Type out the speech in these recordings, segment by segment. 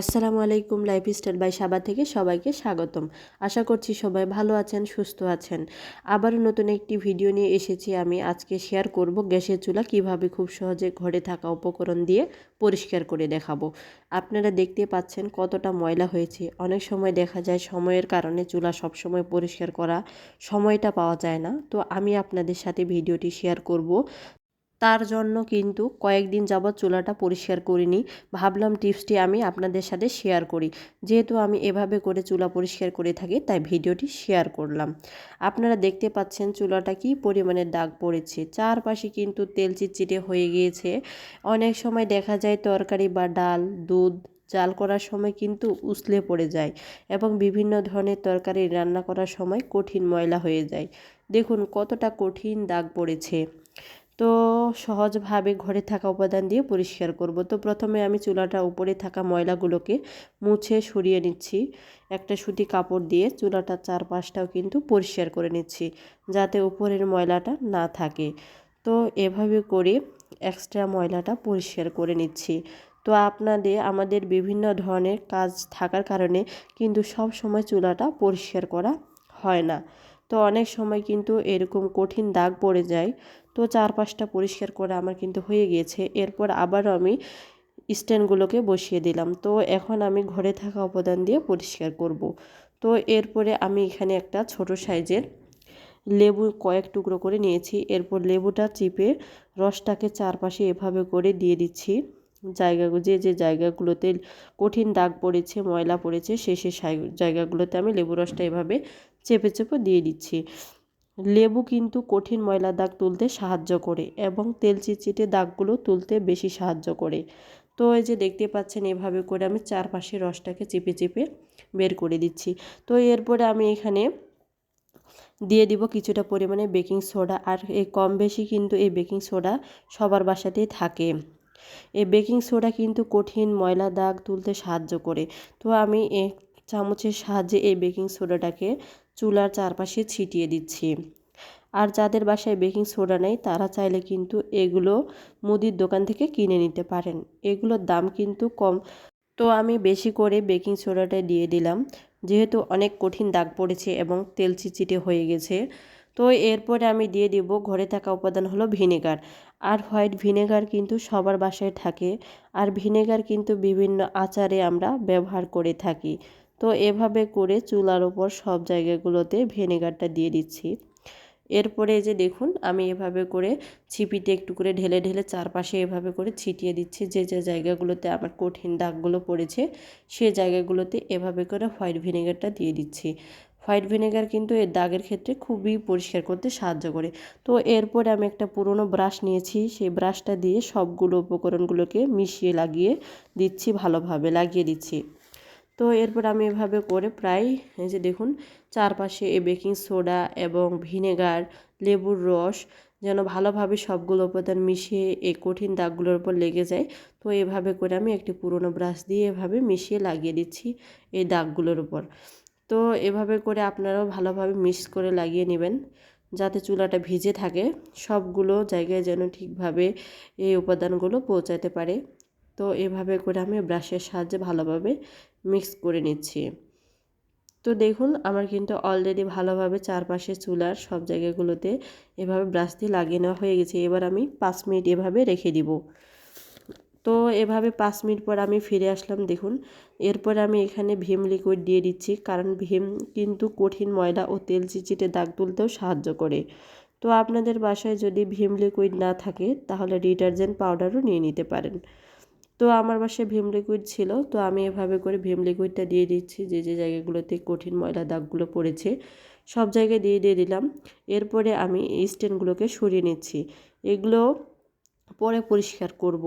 আসসালামু আলাইকুম lifestyle by সাবা থেকে সবাইকে স্বাগতম। আশা করছি সবাই ভালো আছেন, সুস্থ আছেন। আবারও নতুন একটি ভিডিও নিয়ে এসেছি আমি। আজকে শেয়ার করব গ্যাসের চুলা কীভাবে খুব সহজে ঘরে থাকা উপকরণ দিয়ে পরিষ্কার করে দেখাবো। আপনারা দেখতে পাচ্ছেন কতটা ময়লা হয়েছে। অনেক সময় দেখা যায় সময়ের কারণে চুলা সবসময় পরিষ্কার করা সময়টা পাওয়া যায় না। তো আমি আপনাদের সাথে ভিডিওটি শেয়ার করব। তার জন্য কিন্তু কয়েকদিন যাবৎ চুলাটা পরিষ্কার করিনি। ভাবলাম টিপসটি আমি আপনাদের সাথে শেয়ার করি। যেহেতু আমি এভাবে করে চুলা পরিষ্কার করে থাকি, তাই ভিডিওটি শেয়ার করলাম। আপনারা দেখতে পাচ্ছেন চুলাটা কি পরিমাণে দাগ পড়েছে। চারপাশে কিন্তু তেল চিটচিটে হয়ে গিয়েছে। অনেক সময় দেখা যায় তরকারি বা ডাল, দুধ জাল করার সময় কিন্তু উসলে পড়ে যায় এবং বিভিন্ন ধরনের তরকারি রান্না করার সময় কঠিন ময়লা হয়ে যায়। দেখুন কতটা কঠিন দাগ পড়েছে। তো সহজভাবে ঘরে থাকা উপাদান দিয়ে পরিষ্কার করব। তো প্রথমে আমি চুলাটার উপরে থাকা ময়লাগুলোকে মুছে সরিয়ে নিচ্ছি। একটা সুতি কাপড় দিয়ে চুলাটার চারপাশটাও কিন্তু পরিষ্কার করে নিচ্ছি, যাতে উপরের ময়লাটা না থাকে। তো এভাবে করে এক্সট্রা ময়লাটা পরিষ্কার করে নিচ্ছি। তো আপনাদের, আমাদের বিভিন্ন ধরনের কাজ থাকার কারণে কিন্তু সব সময় চুলাটা পরিষ্কার করা হয় না। তো অনেক সময় কিন্তু এরকম কঠিন দাগ পড়ে যায়। তো চারপাশটা পরিষ্কার করে আমার কিন্তু হয়ে গিয়েছে। এরপর আবারও আমি স্ট্যান্ডগুলোকে বসিয়ে দিলাম। তো এখন আমি ঘরে থাকা উপাদান দিয়ে পরিষ্কার করব। তো এরপরে আমি এখানে একটা ছোট সাইজের লেবু কয়েক টুকরো করে নিয়েছি। এরপর লেবুটা চিপে রসটাকে চারপাশে এভাবে করে দিয়ে দিচ্ছি। জায়গা, যে যে জায়গাগুলোতে কঠিন দাগ পড়েছে, ময়লা পড়েছে, সে সে জায়গাগুলোতে আমি লেবু রসটা এভাবে চেপে চেপে দিয়ে দিচ্ছি। লেবু কিন্তু কঠিন ময়লা দাগ তুলতে সাহায্য করে এবং তেল চিটচিটে দাগগুলো তুলতে বেশি সাহায্য করে। তো এই যে দেখতে পাচ্ছেন, এভাবে করে আমি চারপাশে রসটাকে চেপে চেপে বের করে দিচ্ছি। তো এরপরে আমি এখানে দিয়ে দিব কিছুটা পরিমাণে বেকিং সোডা আর এই কম বেশি কিন্তু এই বেকিং সোডা সবার বাসাতেই থাকে। এই বেকিং সোডা কিন্তু কঠিন ময়লা দাগ তুলতে সাহায্য করে। তো আমি এক চামচের সাহায্যে এই বেকিং সোডাটাকে চুলার চারপাশে ছিটিয়ে দিচ্ছি। আর যাদের বাসায় বেকিং সোডা নেই, তারা চাইলে কিন্তু এগুলো মুদির দোকান থেকে কিনে নিতে পারেন। এগুলোর দাম কিন্তু কম। তো আমি বেশি করে বেকিং সোডাটা দিয়ে দিলাম। যেহেতু অনেক কঠিন দাগ পড়েছে এবং তেল চিচিটে হয়ে গেছে, তো এরপরে আমি দিয়ে দিব, ঘরে থাকা উপাদান হলো ভিনেগার। আর হোয়াইট ভিনেগার কিন্তু সবার বাসায় থাকে। আর ভিনেগার কিন্তু বিভিন্ন আচারে আমরা ব্যবহার করে থাকি। তো এভাবে করে চুলার ওপর সব জায়গাগুলোতে ভিনেগারটা দিয়ে দিচ্ছি। এরপরে যে দেখুন, আমি এভাবে করে ছিপিতে একটু করে ঢেলে ঢেলে চারপাশে এভাবে করে ছিটিয়ে দিচ্ছি। যে যে জায়গাগুলোতে আমার কঠিন দাগগুলো পড়েছে, সে জায়গাগুলোতে এভাবে করে হোয়াইট ভিনেগারটা দিয়ে দিচ্ছি। হোয়াইট ভিনেগার কিন্তু এর দাগের ক্ষেত্রে খুবই পরিষ্কার করতে সাহায্য করে। তো এরপরে আমি একটা পুরনো ব্রাশ নিয়েছি, সেই ব্রাশটা দিয়ে সবগুলো উপকরণগুলোকে মিশিয়ে লাগিয়ে দিচ্ছি, ভালোভাবে লাগিয়ে দিচ্ছি। তো এরপর আমি এভাবে করে প্রায়, এই যে দেখুন, চারপাশে এই বেকিং সোডা এবং ভিনেগার, লেবুর রস যেন ভালোভাবে সবগুলো উপাদান মিশিয়ে এই কঠিন দাগগুলোর উপর লেগে যায়, তো এভাবে করে আমি একটি পুরনো ব্রাশ দিয়ে এভাবে মিশিয়ে লাগিয়ে দিচ্ছি এই দাগগুলোর উপর। তো এভাবে করে আপনারাও ভালোভাবে মিক্স করে লাগিয়ে নেবেন যাতে চুলাটা ভিজে থাকে, সবগুলো জায়গায় যেন ঠিকভাবে এই উপাদানগুলো পৌঁছাতে পারে। তো এভাবে করে আমি ব্রাশের সাহায্যে ভালোভাবে মিক্স করে নিচ্ছি। তো দেখুন, আমার কিন্তু অলরেডি ভালোভাবে চারপাশে চুলার সব জায়গাগুলোতে এভাবে ব্রাশ দিয়ে লাগিয়ে নেওয়া হয়ে গেছে। এবার আমি পাঁচ মিনিট এভাবে রেখে দিব। তো এভাবে পাঁচ মিনিট পর আমি ফিরে আসলাম, দেখুন। এরপর আমি এখানে ভীম লিকুইড দিয়ে দিচ্ছি, কারণ ভীম কিন্তু কঠিন ময়দা ও তেল চিচিটে দাগ তুলতেও সাহায্য করে। তো আপনাদের বাসায় যদি ভীম লিকুইড না থাকে, তাহলে ডিটারজেন্ট পাউডারও নিয়ে নিতে পারেন। তো আমার বাসায় ভীম লিকুইড ছিল, তো আমি এভাবে করে ভীম লিকুইডটা দিয়ে দিচ্ছি, যে যে জায়গাগুলোতে কঠিন ময়লা দাগগুলো পড়েছে, সব জায়গায় দিয়ে দিয়ে দিলাম। এরপরে আমি স্ট্যান্ডগুলোকে সরিয়ে নিচ্ছি। এগুলো পরে পরিষ্কার করব।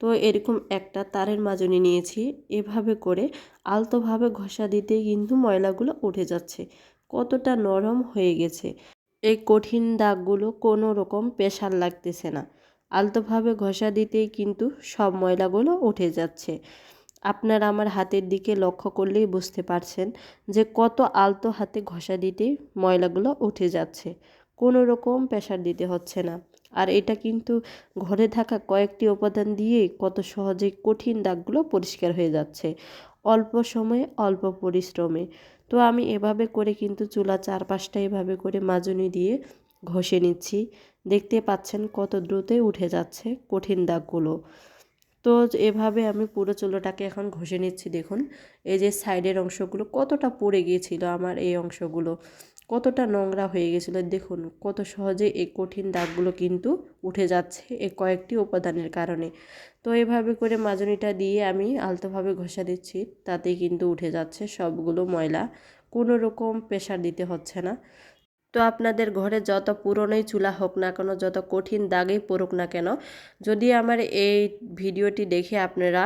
তো এরকম একটা তারের মাজনি নিয়েছি, এভাবে করে আলতোভাবে ঘষা দিতে কিন্তু ময়লাগুলো উঠে যাচ্ছে। কতটা নরম হয়ে গেছে। এই কঠিন দাগগুলো কোনো রকম প্রেশার লাগতেছে না। আলতোভাবে ঘষা দিতেই কিন্তু সব ময়লাগুলো উঠে যাচ্ছে। আপনারা আমার হাতের দিকে লক্ষ্য করলেই বুঝতে পারছেন যে কত আলতো হাতে ঘষা দিতেই ময়লাগুলো উঠে যাচ্ছে। কোনো রকম প্রেশার দিতে হচ্ছে না। আর এটা কিন্তু ঘরে থাকা কয়েকটি উপাদান দিয়েই কত সহজে কঠিন দাগগুলো পরিষ্কার হয়ে যাচ্ছে, অল্প সময়ে অল্প পরিশ্রমে। তো আমি এভাবে করে কিন্তু চুলা চারপাশটা এভাবে করে মাজনি দিয়ে ঘষে নিচ্ছি। দেখতে পাচ্ছেন কত দ্রুতই উঠে যাচ্ছে কঠিন দাগগুলো। তো এভাবে আমি পুরো চুলোটাকে এখন ঘষে নিচ্ছি, দেখুন। এই যে সাইডের অংশগুলো কতটা পড়ে গিয়েছিল আমার এই অংশগুলো। কতটা নোংরা হয়ে গেছিল দেখুন। কত সহজে এই কঠিন দাগগুলো কিন্তু উঠে যাচ্ছে এই কয়েকটি উপাদানের কারণে। তো এভাবে করে মাজনিটা দিয়ে আমি আলতোভাবে ঘষা দিচ্ছি, তাতেই কিন্তু উঠে যাচ্ছে সবগুলো ময়লা। কোনো রকম প্রেশার দিতে হচ্ছে না। তো আপনাদের ঘরে যত পুরনোই চুলা হোক না কেন, যত কঠিন দাগেই পড়ুক না কেন, যদি আমার এই ভিডিওটি দেখে আপনারা,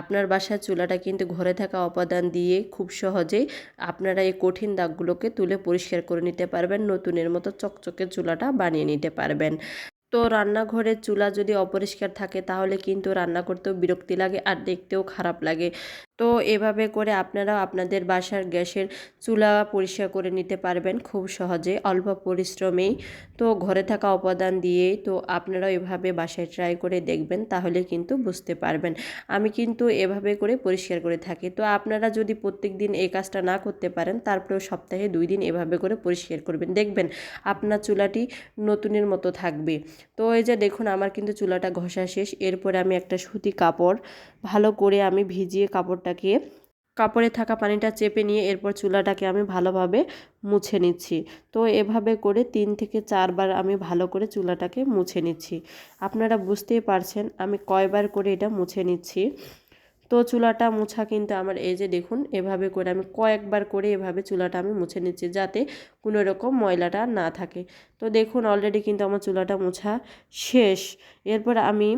আপনার বাসার চুলাটা কিন্তু ঘরে থাকা উপাদান দিয়ে খুব সহজেই আপনারা এই কঠিন দাগগুলোকে তুলে পরিষ্কার করে নিতে পারবেন, নতুনের মতো চকচকে চুলাটা বানিয়ে নিতে পারবেন। তো রান্নাঘরের চুলা যদি অপরিষ্কার থাকে, তাহলে কিন্তু রান্না করতেও বিরক্তি লাগে আর দেখতেও খারাপ লাগে। তো এভাবে করে আপনারাও আপনাদের বাসার গ্যাসের চুলা পরিষ্কার করে নিতে পারবেন খুব সহজে, অল্প পরিশ্রমেই। তো ঘরে থাকা উপাদান দিয়েই তো আপনারাও এভাবে বাসায় ট্রাই করে দেখবেন, তাহলে কিন্তু বুঝতে পারবেন। আমি কিন্তু এভাবে করে পরিষ্কার করে থাকি। তো আপনারা যদি প্রত্যেক দিন এই কাজটা না করতে পারেন, তারপরেও সপ্তাহে দুই দিন এভাবে করে পরিষ্কার করবেন। দেখবেন আপনার চুলাটি নতুনের মতো থাকবে। তো এই যে দেখুন, আমার কিন্তু চুলাটা ঘষা শেষ। এরপরে আমি একটা সুতি কাপড় ভালো করে আমি ভিজিয়ে কাপড়টাকে কাপড়ে থাকা পানিটা চেপে নিয়ে এরপর চুলাটাকে আমি ভালোভাবে মুছে নিচ্ছি। তো এভাবে করে তিন থেকে চারবার আমি ভালো করে চুলাটাকে মুছে নিচ্ছি। আপনারা বুঝতেই পারছেন আমি কয়বার করে এটা মুছে নিচ্ছি। তো চুলাটা মোছা কিন্তু আমার এই যে দেখুন, এভাবে করে আমি কয়েকবার করে এভাবে চুলাটা আমি মুছে নিচ্ছি যাতে কোনো রকম ময়লাটা না থাকে। তো দেখুন অলরেডি কিন্তু আমার চুলাটা মোছা শেষ। এরপর আমি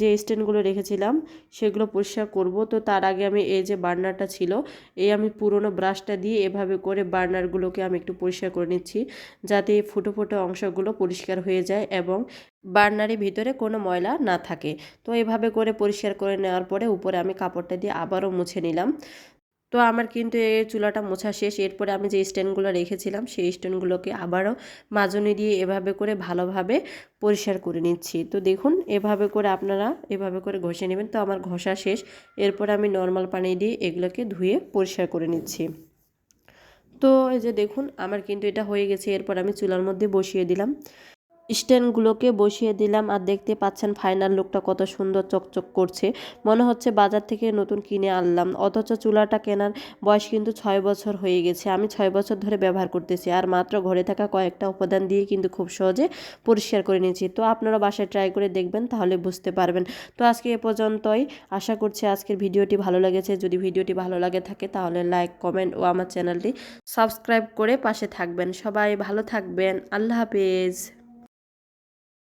যে স্ট্যান্ডগুলো রেখেছিলাম সেগুলো পরিষ্কার করব। তো তার আগে আমি এই যে বার্নারটা ছিল, এই আমি পুরনো ব্রাশটা দিয়ে এভাবে করে বার্নারগুলোকে আমি একটু পরিষ্কার করে নিচ্ছি যাতে ফুটো ফুটো অংশগুলো পরিষ্কার হয়ে যায় এবং বার্নারের ভিতরে কোনো ময়লা না থাকে। তো এভাবে করে পরিষ্কার করে নেওয়ার পরে উপরে আমি কাপড়টা দিয়ে আবারও মুছে নিলাম। তো আমার কিন্তু এই চুলাটা মোছা শেষ। এরপরে আমি যে স্ট্যান্ডগুলো রেখেছিলাম, সেই স্ট্যান্ডগুলোকে আবারও মাজনি দিয়ে এভাবে করে ভালোভাবে পরিষ্কার করে নিচ্ছি। তো দেখুন, এভাবে করে আপনারা এভাবে করে ঘষে নেবেন। তো আমার ঘষা শেষ। এরপরে আমি নর্মাল পানি দিয়ে এগুলোকে ধুয়ে পরিষ্কার করে নিচ্ছি। তো এই যে দেখুন, আমার কিন্তু এটা হয়ে গেছে। এরপর আমি চুলার মধ্যে বসিয়ে দিলাম। স্ট্যান্ডগুলোকে বসিয়ে দিলাম আর দেখতে পাচ্ছেন ফাইনাল লুকটা কত সুন্দর চকচক করছে। মনে হচ্ছে বাজার থেকে নতুন কিনে আনলাম, অথচ চুলাটা কেনার বয়স কিন্তু ছয় বছর হয়ে গেছে। আমি ছয় বছর ধরে ব্যবহার করতেছি আর মাত্র ঘরে থাকা কয়েকটা উপাদান দিয়ে কিন্তু খুব সহজে পরিষ্কার করে নিয়েছি। তো আপনারা বাসায় ট্রাই করে দেখবেন, তাহলে বুঝতে পারবেন। তো আজকে এ পর্যন্তই। আশা করছি আজকের ভিডিওটি ভালো লেগেছে। যদি ভিডিওটি ভালো লাগে থাকে তাহলে লাইক কমেন্ট ও আমার চ্যানেলটি সাবস্ক্রাইব করে পাশে থাকবেন। সবাই ভালো থাকবেন। আল্লাহ হাফেজ।